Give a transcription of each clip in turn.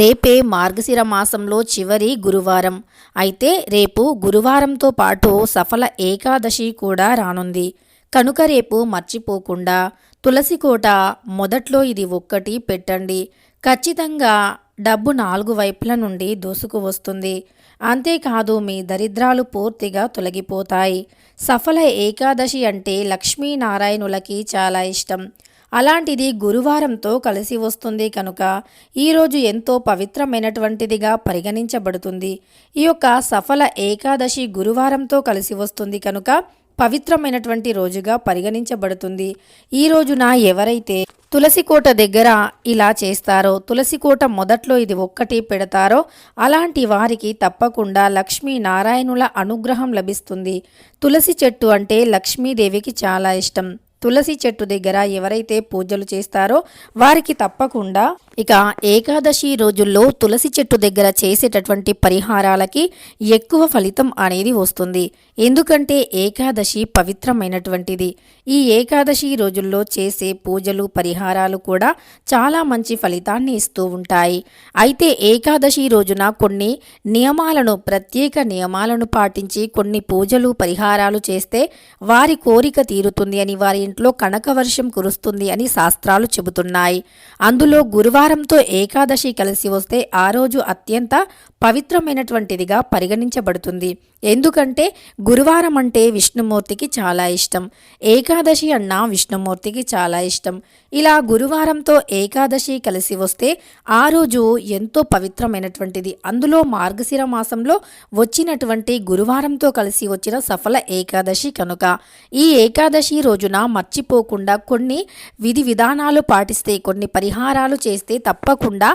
రేపే మార్గశిర మాసంలో చివరి గురువారం. అయితే రేపు గురువారంతో పాటు సఫల ఏకాదశి కూడా రానుంది. కనుక రేపు మర్చిపోకుండా తులసి కోట మొదట్లో ఇది ఒక్కటి పెట్టండి. ఖచ్చితంగా డబ్బు నాలుగు వైపుల నుండి దూసుకు వస్తుంది. అంతేకాదు మీ దరిద్రాలు పూర్తిగా తొలగిపోతాయి. సఫల ఏకాదశి అంటే లక్ష్మీనారాయణులకి చాలా ఇష్టం. అలాంటిది గురువారంతో కలిసి వస్తుంది కనుక ఈరోజు ఎంతో పవిత్రమైనటువంటిదిగా పరిగణించబడుతుంది. ఈ యొక్క సఫల ఏకాదశి గురువారంతో కలిసి వస్తుంది కనుక పవిత్రమైనటువంటి రోజుగా పరిగణించబడుతుంది. ఈ రోజున ఎవరైతే తులసికోట దగ్గర ఇలా చేస్తారో తులసికోట మొదట్లో ఇది ఒక్కటి పెడతారో అలాంటి వారికి తప్పకుండా లక్ష్మీ నారాయణుల అనుగ్రహం లభిస్తుంది. తులసి చెట్టు అంటే లక్ష్మీదేవికి చాలా ఇష్టం. తులసి చెట్టు దగ్గర ఎవరైతే పూజలు చేస్తారో వారికి తప్పకుండా ఇక ఏకాదశి రోజుల్లో తులసి చెట్టు దగ్గర చేసేటటువంటి పరిహారాలకి ఎక్కువ ఫలితం అనేది వస్తుంది. ఎందుకంటే ఏకాదశి పవిత్రమైనటువంటిది. ఈ ఏకాదశి రోజుల్లో చేసే పూజలు పరిహారాలు కూడా చాలా మంచి ఫలితాన్ని ఇస్తూ ఉంటాయి. అయితే ఏకాదశి రోజున కొన్ని నియమాలను ప్రత్యేక నియమాలను పాటించి కొన్ని పూజలు పరిహారాలు చేస్తే వారి కోరిక తీరుతుంది అని వారి ఇంట్లో కనకవర్షం కురుస్తుంది అని శాస్త్రాలు చెబుతున్నాయి. అందులో గురువారంతో ఏకాదశి కలిసి వస్తే ఆ రోజు అత్యంత పవిత్రమైనటువంటిదిగా పరిగణించబడుతుంది. ఎందుకంటే గురువారం అంటే విష్ణుమూర్తికి చాలా ఇష్టం. ఏకాదశి అన్న విష్ణుమూర్తికి చాలా ఇష్టం. ఇలా గురువారంతో ఏకాదశి కలిసి వస్తే ఆ రోజు ఎంతో పవిత్రమైనటువంటిది. అందులో మార్గశిర మాసంలో వచ్చినటువంటి గురువారంతో కలిసి వచ్చిన సఫల ఏకాదశి కనుక. ఈ ఏకాదశి రోజున మర్చిపోకుండా కొన్ని విధి విధానాలు పాటిస్తే కొన్ని పరిహారాలు చేస్తే తప్పకుండా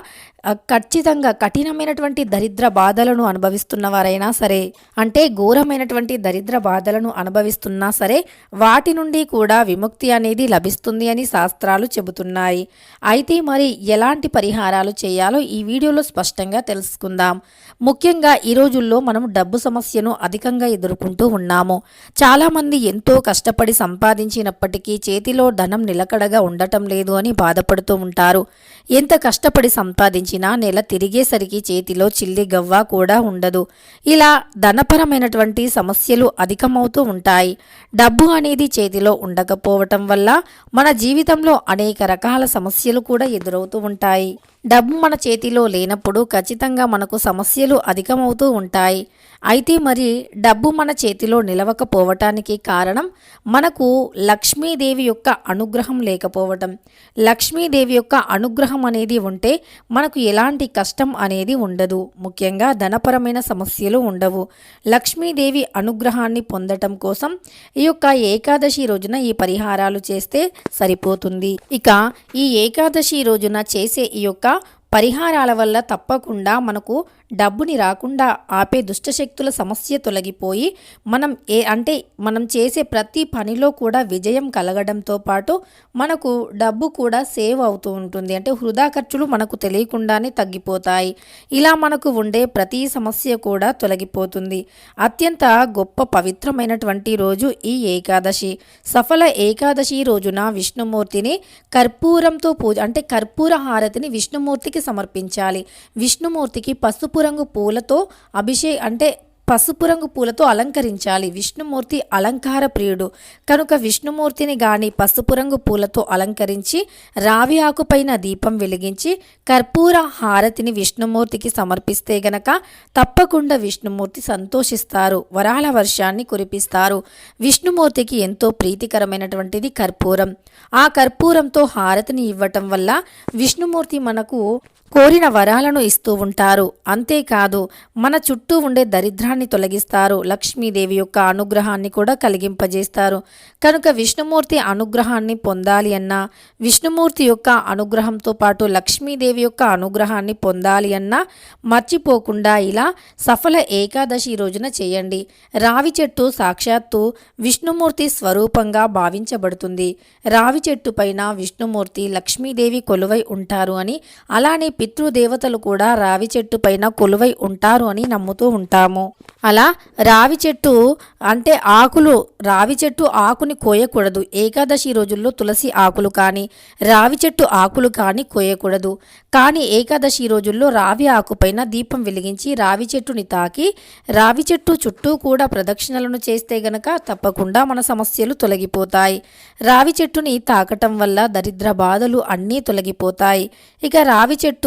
ఖచ్చితంగా కఠినమైనటువంటి దరిద్ర బాధలను అనుభవిస్తున్న వారైనా సరే అంటే ఘోరమైనటువంటి దరిద్ర బాధలను అనుభవిస్తున్నా సరే వాటి నుండి కూడా విముక్తి అనేది లభిస్తుంది అని శాస్త్రాలు చెబుతున్నాయి. అయితే మరి ఎలాంటి పరిహారాలు చేయాలో ఈ వీడియోలో స్పష్టంగా తెలుసుకుందాం. ముఖ్యంగా ఈ రోజుల్లో మనం డబ్బు సమస్యను అధికంగా ఎదుర్కొంటూ ఉన్నాము. చాలామంది ఎంతో కష్టపడి సంపాదించినప్పటికీ చేతిలో ధనం నిలకడగా ఉండటం లేదు అని బాధపడుతూ ఉంటారు. ఎంత కష్టపడి సంపాదించినా నెల తిరిగేసరికి చేతిలో చిల్లి గవ్వ కూడా ఉండదు. ఇలా ధనపరమైనటువంటి సమస్యలు అధికమవుతూ ఉంటాయి. డబ్బు అనేది చేతిలో ఉండకపోవటం వల్ల మన జీవితంలో అనేక రకాల సమస్యలు కూడా ఎదురవుతూ ఉంటాయి. డబ్బు మన చేతిలో లేనప్పుడు ఖచ్చితంగా మనకు సమస్యలు అధికమవుతూ ఉంటాయి. అయితే మరి డబ్బు మన చేతిలో నిలవకపోవటానికి కారణం మనకు లక్ష్మీదేవి యొక్క అనుగ్రహం లేకపోవటం. లక్ష్మీదేవి యొక్క అనుగ్రహం అనేది ఉంటే మనకు ఎలాంటి కష్టం అనేది ఉండదు. ముఖ్యంగా ధనపరమైన సమస్యలు ఉండవు. లక్ష్మీదేవి అనుగ్రహాన్ని పొందటం కోసం ఈ యొక్క ఏకాదశి రోజున ఈ పరిహారాలు చేస్తే సరిపోతుంది. ఇక ఈ ఏకాదశి రోజున చేసే ఈ యొక్క పరిహారాల వల్ల తప్పకుండా మనకు డబ్బుని రాకుండా ఆపే దుష్టశక్తుల సమస్య తొలగిపోయి మనం ఏ అంటే మనం చేసే ప్రతి పనిలో కూడా విజయం కలగడంతో పాటు మనకు డబ్బు కూడా సేవ్ అవుతూ ఉంటుంది. అంటే వృధా ఖర్చులు మనకు తెలియకుండానే తగ్గిపోతాయి. ఇలా మనకు ఉండే ప్రతి సమస్య కూడా తొలగిపోతుంది. అత్యంత గొప్ప పవిత్రమైనటువంటి రోజు ఈ ఏకాదశి. సఫల ఏకాదశి రోజున విష్ణుమూర్తిని కర్పూరంతో పూజ అంటే కర్పూర హారతిని విష్ణుమూర్తికి సమర్పించాలి. విష్ణుమూర్తికి పసుపు రంగు పూలతో అభిషే అంటే పసుపు రంగు పూలతో అలంకరించాలి. విష్ణుమూర్తి అలంకార ప్రియుడు. కనుక విష్ణుమూర్తిని గాని పసుపు రంగు పూలతో అలంకరించి రావి ఆకుపైన దీపం వెలిగించి కర్పూర హారతిని విష్ణుమూర్తికి సమర్పిస్తే గనక తప్పకుండా విష్ణుమూర్తి సంతోషిస్తారు. వరాల వర్షాన్ని కురిపిస్తారు. విష్ణుమూర్తికి ఎంతో ప్రీతికరమైనటువంటిది కర్పూరం. ఆ కర్పూరంతో హారతిని ఇవ్వటం వల్ల విష్ణుమూర్తి మనకు కోరిన వరాలను ఇస్తూ ఉంటారు. అంతేకాదు మన చుట్టూ ఉండే దరిద్రాన్ని తొలగిస్తారు. లక్ష్మీదేవి యొక్క అనుగ్రహాన్ని కూడా కలిగింపజేస్తారు. కనుక విష్ణుమూర్తి అనుగ్రహాన్ని పొందాలి అన్నా విష్ణుమూర్తి యొక్క అనుగ్రహంతో పాటు లక్ష్మీదేవి యొక్క అనుగ్రహాన్ని పొందాలి అన్నా మర్చిపోకుండా ఇలా సఫల ఏకాదశి రోజున చేయండి. రావి చెట్టు సాక్షాత్తు విష్ణుమూర్తి స్వరూపంగా భావించబడుతుంది. రావి చెట్టు పైన విష్ణుమూర్తి లక్ష్మీదేవి కొలువై ఉంటారు అని అలానే పితృదేవతలు కూడా రావి చెట్టు పైన కొలువై ఉంటారు అని నమ్ముతూ ఉంటాము. అలా రావి చెట్టు అంటే ఆకులు రావి చెట్టు ఆకుని కోయకూడదు. ఏకాదశి రోజుల్లో తులసి ఆకులు కానీ రావి చెట్టు ఆకులు కానీ కోయకూడదు. కానీ ఏకాదశి రోజుల్లో రావి ఆకుపైన దీపం వెలిగించి రావి చెట్టుని తాకి రావి చెట్టు చుట్టూ కూడా ప్రదక్షిణలను చేస్తే గనక తప్పకుండా మన సమస్యలు తొలగిపోతాయి. రావి చెట్టుని తాకటం వల్ల దరిద్ర బాధలు అన్నీ తొలగిపోతాయి. ఇక రావి చెట్టు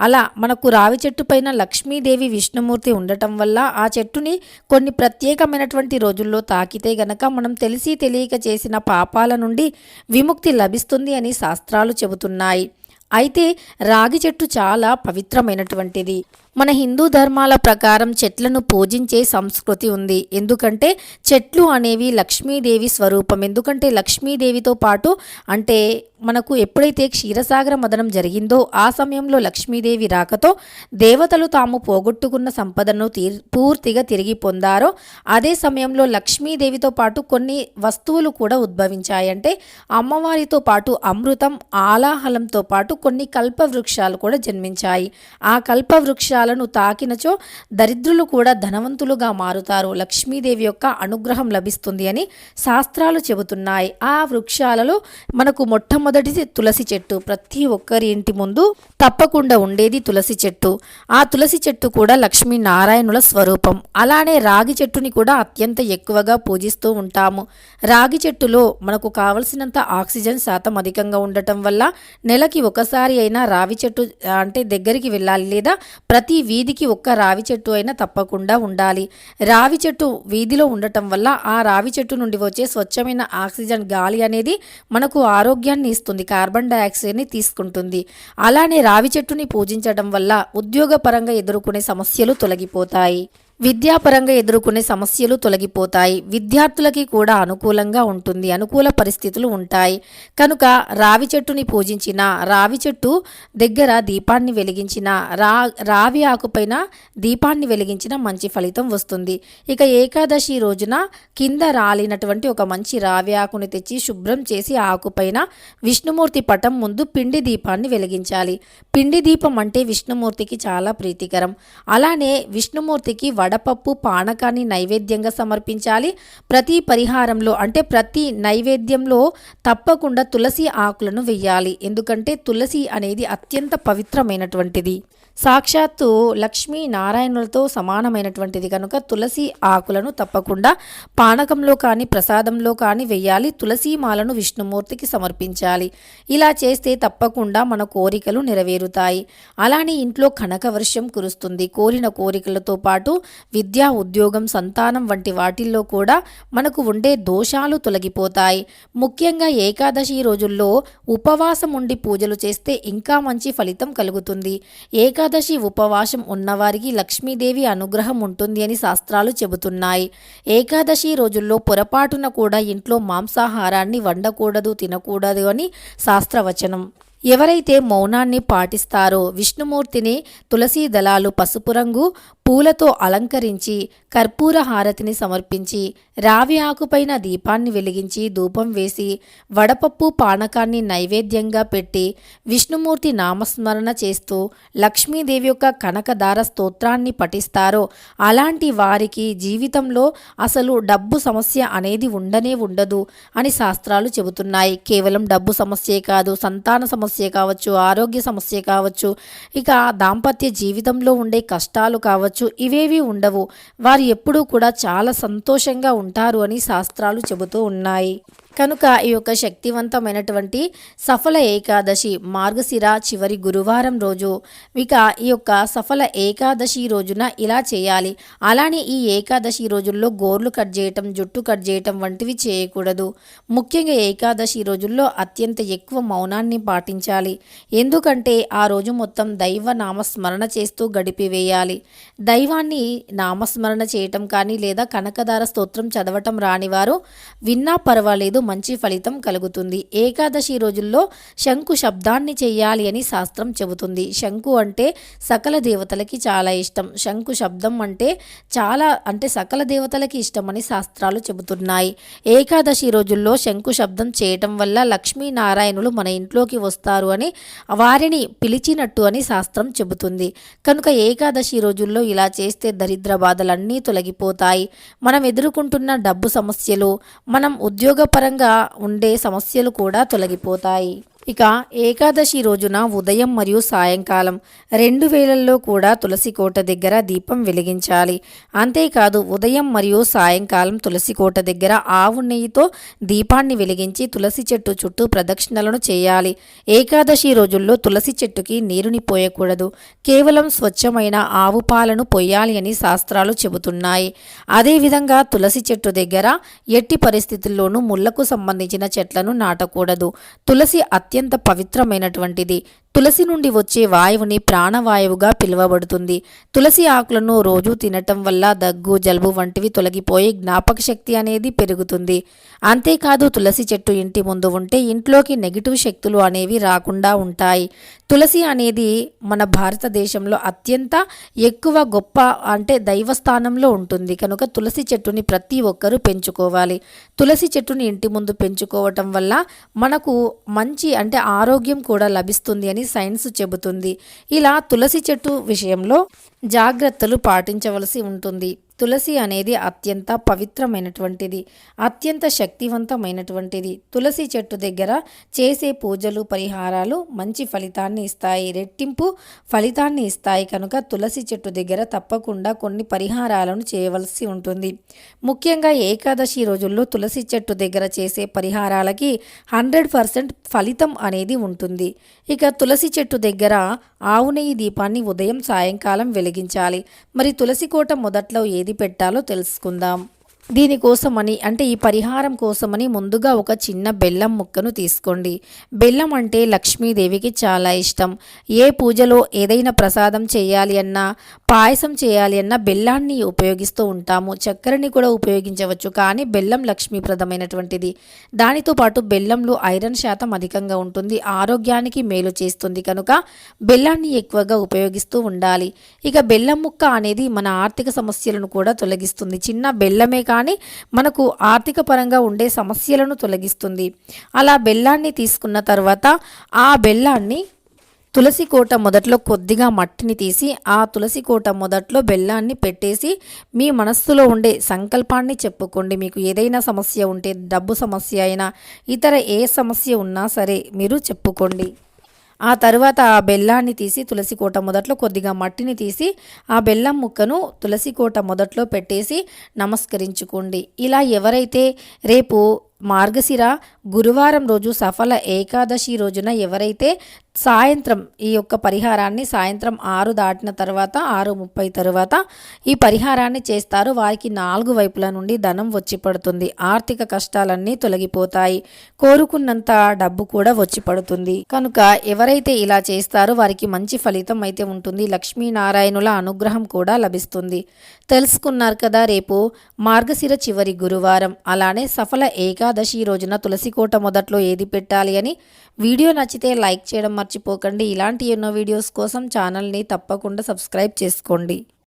అలా మనకు రావి చెట్టు పైన లక్ష్మీదేవి విష్ణుమూర్తి ఉండటం వల్ల ఆ చెట్టుని కొన్ని ప్రత్యేకమైనటువంటి రోజుల్లో తాకితే గనక మనం తెలిసి తెలియక చేసిన పాపాల నుండి విముక్తి లభిస్తుంది అని శాస్త్రాలు చెబుతున్నాయి. అయితే రాగి చెట్టు చాలా పవిత్రమైనటువంటిది. మన హిందూ ధర్మాల ప్రకారం చెట్లను పూజించే సంస్కృతి ఉంది. ఎందుకంటే చెట్లు అనేవి లక్ష్మీదేవి స్వరూపం. ఎందుకంటే లక్ష్మీదేవితో పాటు అంటే మనకు ఎప్పుడైతే క్షీరసాగర మదనం జరిగిందో ఆ సమయంలో లక్ష్మీదేవి రాకతో దేవతలు తాము పోగొట్టుకున్న సంపదను తీర్ పూర్తిగా తిరిగి పొందారో అదే సమయంలో లక్ష్మీదేవితో పాటు కొన్ని వస్తువులు కూడా ఉద్భవించాయి. అంటే అమ్మవారితో పాటు అమృతం ఆలాహలంతో పాటు కొన్ని కల్పవృక్షాలు కూడా జన్మించాయి. ఆ కల్పవృక్ష కల్పవృక్షాలను తాకినచో దరిద్రులు కూడా ధనవంతులుగా మారుతారు. లక్ష్మీదేవి యొక్క అనుగ్రహం లభిస్తుంది అని శాస్త్రాలు చెబుతున్నాయి. ఆ వృక్షాలలో మనకు మొట్టమొదటిది తులసి చెట్టు. ప్రతి ఒక్కరి ఇంటి ముందు తప్పకుండా ఉండేది తులసి చెట్టు. ఆ తులసి చెట్టు కూడా లక్ష్మీ నారాయణుల స్వరూపం. అలానే రాగి చెట్టుని కూడా అత్యంత ఎక్కువగా పూజిస్తూ ఉంటాము. రాగి చెట్టులో మనకు కావలసినంత ఆక్సిజన్ శాతం అధికంగా ఉండటం వల్ల నెలకి ఒకసారి అయినా రావి చెట్టు అంటే దగ్గరికి వెళ్ళాలి లేదా ప్రతి ప్రతి వీధికి ఒక్క రావి చెట్టు అయినా తప్పకుండా ఉండాలి. రావి చెట్టు వీధిలో ఉండటం వల్ల ఆ రావి చెట్టు నుండి వచ్చే స్వచ్ఛమైన ఆక్సిజన్ గాలి అనేది మనకు ఆరోగ్యాన్ని ఇస్తుంది కార్బన్ డైఆక్సైడ్ని తీసుకుంటుంది. అలానే రావి చెట్టుని పూజించడం వల్ల ఉద్యోగపరంగా ఎదుర్కొనే సమస్యలు తొలగిపోతాయి. విద్యాపరంగా ఎదుర్కొనే సమస్యలు తొలగిపోతాయి. విద్యార్థులకి కూడా అనుకూలంగా ఉంటుంది. అనుకూల పరిస్థితులు ఉంటాయి. కనుక రావి చెట్టుని పూజించిన రావి చెట్టు దగ్గర దీపాన్ని వెలిగించిన రా రావి ఆకుపైన దీపాన్ని వెలిగించిన మంచి ఫలితం వస్తుంది. ఇక ఏకాదశి రోజున కింద రాలినటువంటి ఒక మంచి రావి ఆకుని తెచ్చి శుభ్రం చేసి ఆకుపైన విష్ణుమూర్తి పటం ముందు పిండి దీపాన్ని వెలిగించాలి. పిండి దీపం అంటే విష్ణుమూర్తికి చాలా ప్రీతికరం. అలానే విష్ణుమూర్తికి వడపప్పు పానకాన్ని నైవేద్యంగా సమర్పించాలి. ప్రతి పరిహారంలో అంటే ప్రతి నైవేద్యంలో తప్పకుండా తులసి ఆకులను వెయ్యాలి. ఎందుకంటే తులసి అనేది అత్యంత పవిత్రమైనటువంటిది. సాక్షాత్తు లక్ష్మీ నారాయణులతో సమానమైనటువంటిది కనుక తులసి ఆకులను తప్పకుండా పానకంలో కానీ ప్రసాదంలో కానీ వెయ్యాలి తులసి మాలను విష్ణుమూర్తికి సమర్పించాలి. ఇలా చేస్తే తప్పకుండా మన కోరికలు నెరవేరుతాయి. అలానే ఇంట్లో కనక వర్షం కురుస్తుంది. కోరిన కోరికలతో పాటు విద్యా ఉద్యోగం సంతానం వంటి వాటిల్లో కూడా మనకు ఉండే దోషాలు తొలగిపోతాయి. ముఖ్యంగా ఏకాదశి రోజుల్లో ఉపవాసం ఉండి పూజలు చేస్తే ఇంకా మంచి ఫలితం కలుగుతుంది. ఏకా ఏకాదశి ఉపవాసం ఉన్నవారికి లక్ష్మీదేవి అనుగ్రహం ఉంటుంది అని శాస్త్రాలు చెబుతున్నాయి. ఏకాదశి రోజుల్లో పొరపాటున కూడా ఇంట్లో మాంసాహారాన్ని వండకూడదు తినకూడదు అని శాస్త్రవచనం. ఎవరైతే మౌనాన్ని పాటిస్తారో విష్ణుమూర్తిని తులసీ దళాలు పసుపు రంగు పూలతో అలంకరించి కర్పూర హారతిని సమర్పించి రావి ఆకుపైన దీపాన్ని వెలిగించి ధూపం వేసి వడపప్పు పానకాన్ని నైవేద్యంగా పెట్టి విష్ణుమూర్తి నామస్మరణ చేస్తూ లక్ష్మీదేవి యొక్క కనకదార స్తోత్రాన్ని పఠిస్తారో అలాంటి వారికి జీవితంలో అసలు డబ్బు సమస్య అనేది ఉండనే ఉండదు అని శాస్త్రాలు చెబుతున్నాయి. కేవలం డబ్బు సమస్యే కాదు సంతాన సమస్య కావచ్చు ఆరోగ్య సమస్య కావచ్చు ఇక దాంపత్య జీవితంలో ఉండే కష్టాలు కావచ్చు ఇవేవి ఉండవు. వారు ఎప్పుడూ కూడా చాలా సంతోషంగా ఉంటారు అని శాస్త్రాలు చెబుతూ ఉన్నాయి. కనుక ఈ యొక్క శక్తివంతమైనటువంటి సఫల ఏకాదశి మార్గశిర చివరి గురువారం రోజు ఇక ఈ యొక్క సఫల ఏకాదశి రోజున ఇలా చేయాలి. అలానే ఈ ఏకాదశి రోజుల్లో గోర్లు కట్ చేయటం జుట్టు కట్ చేయటం వంటివి చేయకూడదు. ముఖ్యంగా ఏకాదశి రోజుల్లో అత్యంత ఎక్కువ మౌనాన్ని పాటించాలి. ఎందుకంటే ఆ రోజు మొత్తం దైవ నామస్మరణ చేస్తూ గడిపివేయాలి దైవాన్ని నామస్మరణ చేయటం కానీ లేదా కనకదార స్తోత్రం చదవటం రానివారు విన్నా పర్వాలేదు మంచి ఫలితం కలుగుతుంది. ఏకాదశి రోజుల్లో శంకు శబ్దాన్ని చేయాలి అని శాస్త్రం చెబుతుంది. శంకు అంటే సకల దేవతలకి చాలా ఇష్టం. శంకు శబ్దం అంటే చాలా అంటే సకల దేవతలకి ఇష్టమని శాస్త్రాలు చెబుతున్నాయి. ఏకాదశి రోజుల్లో శంకు శబ్దం చేయటం వల్ల లక్ష్మీనారాయణులు మన ఇంట్లోకి వస్తారు అని వారిని పిలిచినట్టు అని శాస్త్రం చెబుతుంది. కనుక ఏకాదశి రోజుల్లో ఇలా చేస్తే దరిద్ర బాధలన్నీ తొలగిపోతాయి. మనం ఎదుర్కొంటున్న డబ్బు సమస్యలు మనం ఉద్యోగపరంగా ఉండే సమస్యలు కూడా తొలగిపోతాయి. ఇక ఏకాదశి రోజున ఉదయం మరియు సాయంకాలం రెండు వేళల్లో కూడా తులసి కోట దగ్గర దీపం వెలిగించాలి. అంతేకాదు ఉదయం మరియు సాయంకాలం తులసి కోట దగ్గర ఆవు నెయ్యితో దీపాన్ని వెలిగించి తులసి చెట్టు చుట్టూ ప్రదక్షిణలను చేయాలి. ఏకాదశి రోజుల్లో తులసి చెట్టుకి నీరుని పోయకూడదు. కేవలం స్వచ్ఛమైన ఆవు పాలను పొయ్యాలి అని శాస్త్రాలు చెబుతున్నాయి. అదేవిధంగా తులసి చెట్టు దగ్గర ఎట్టి పరిస్థితుల్లోనూ ముళ్ళకు సంబంధించిన చెట్లను నాటకూడదు. తులసి అత్యంత పవిత్రమైనటువంటిది. తులసి నుండి వచ్చే వాయువుని ప్రాణవాయువుగా పిలువబడుతుంది. తులసి ఆకులను రోజూ తినటం వల్ల దగ్గు జలుబు వంటివి తొలగిపోయి జ్ఞాపక శక్తి అనేది పెరుగుతుంది. అంతేకాదు తులసి చెట్టు ఇంటి ముందు ఉంటే ఇంట్లోకి నెగిటివ్ శక్తులు అనేవి రాకుండా ఉంటాయి. తులసి అనేది మన భారతదేశంలో అత్యంత ఎక్కువ గొప్ప అంటే దైవస్థానంలో ఉంటుంది. కనుక తులసి చెట్టుని ప్రతి ఒక్కరూ పెంచుకోవాలి. తులసి చెట్టుని ఇంటి ముందు పెంచుకోవటం వల్ల మనకు మంచి అంటే ఆరోగ్యం కూడా లభిస్తుంది అని సైన్స్ చెబుతుంది. ఇలా తులసి చెట్టు విషయంలో జాగ్రత్తలు పాటించవలసి ఉంటుంది. తులసి అనేది అత్యంత పవిత్రమైనటువంటిది అత్యంత శక్తివంతమైనటువంటిది. తులసి చెట్టు దగ్గర చేసే పూజలు పరిహారాలు మంచి ఫలితాన్ని ఇస్తాయి. రెట్టింపు ఫలితాన్ని ఇస్తాయి కనుక తులసి చెట్టు దగ్గర తప్పకుండా కొన్ని పరిహారాలను చేయవలసి ఉంటుంది. ముఖ్యంగా ఏకాదశి రోజుల్లో తులసి చెట్టు దగ్గర చేసే పరిహారాలకి హండ్రెడ్ పర్సెంట్ ఫలితం అనేది ఉంటుంది. ఇక తులసి చెట్టు దగ్గర ఆవు నెయ్యి దీపాన్ని ఉదయం సాయంకాలం వెలిగించాలి. మరి తులసి కోట మొదట్లో ఏది పెట్టాలో తెలుసుకుందాం. దీనికోసమని అంటే ఈ పరిహారం కోసమని ముందుగా ఒక చిన్న బెల్లం ముక్కను తీసుకోండి. బెల్లం అంటే లక్ష్మీదేవికి చాలా ఇష్టం. ఏ పూజలో ఏదైనా ప్రసాదం చేయాలి అన్నా పాయసం చేయాలి అన్నా బెల్లాన్ని ఉపయోగిస్తూ ఉంటాము. చక్కెరని కూడా ఉపయోగించవచ్చు కానీ బెల్లం లక్ష్మీప్రదమైనటువంటిది. దానితో పాటు బెల్లంలో ఐరన్ శాతం అధికంగా ఉంటుంది. ఆరోగ్యానికి మేలు చేస్తుంది కనుక బెల్లాన్ని ఎక్కువగా ఉపయోగిస్తూ ఉండాలి. ఇక బెల్లం ముక్క అనేది మన ఆర్థిక సమస్యలను కూడా తొలగిస్తుంది. చిన్న బెల్లమే కానీ కానీ మనకు ఆర్థిక పరంగా ఉండే సమస్యలను తొలగిస్తుంది. అలా బెల్లాన్ని తీసుకున్న తర్వాత ఆ బెల్లాన్ని తులసి కోట మొదట్లో కొద్దిగా మట్టిని తీసి ఆ తులసి కోట మొదట్లో బెల్లాన్ని పెట్టేసి మీ మనస్సులో ఉండే సంకల్పాన్ని చెప్పుకోండి. మీకు ఏదైనా సమస్య ఉంటే డబ్బు సమస్య అయినా ఇతర ఏ సమస్య ఉన్నా సరే మీరు చెప్పుకోండి. ఆ తర్వాత ఆ బెల్లాన్ని తీసి తులసి కోట మొదట్లో కొద్దిగా మట్టిని తీసి ఆ బెల్లం ముక్కను తులసి కోట మొదట్లో పెట్టేసి నమస్కరించుకోండి. ఇలా ఎవరైతే రేపు మార్గశిర గురువారం రోజు సఫల ఏకాదశి రోజున ఎవరైతే సాయంత్రం ఈ యొక్క పరిహారాన్ని సాయంత్రం ఆరు దాటిన తర్వాత ఆరు ముప్పై తర్వాత ఈ పరిహారాన్ని చేస్తారు వారికి నాలుగు వైపుల నుండి ధనం వచ్చి పడుతుంది. ఆర్థిక కష్టాలన్నీ తొలగిపోతాయి. కోరుకున్నంత డబ్బు కూడా వచ్చి పడుతుంది. కనుక ఎవరైతే ఇలా చేస్తారో వారికి మంచి ఫలితం అయితే ఉంటుంది. లక్ష్మీనారాయణుల అనుగ్రహం కూడా లభిస్తుంది. తెలుసుకున్నారు కదా రేపు మార్గశిర చివరి గురువారం. అలానే సఫల ఏకాదశి రోజున తులసికోట మొదట్లో ఏది పెట్టాలి అని వీడియో నచ్చితే లైక్ చేయడం మర్చిపోకండి. ఇలాంటి ఎన్నో వీడియోస్ కోసం ఛానల్ని తప్పకుండా సబ్స్క్రైబ్ చేసుకోండి.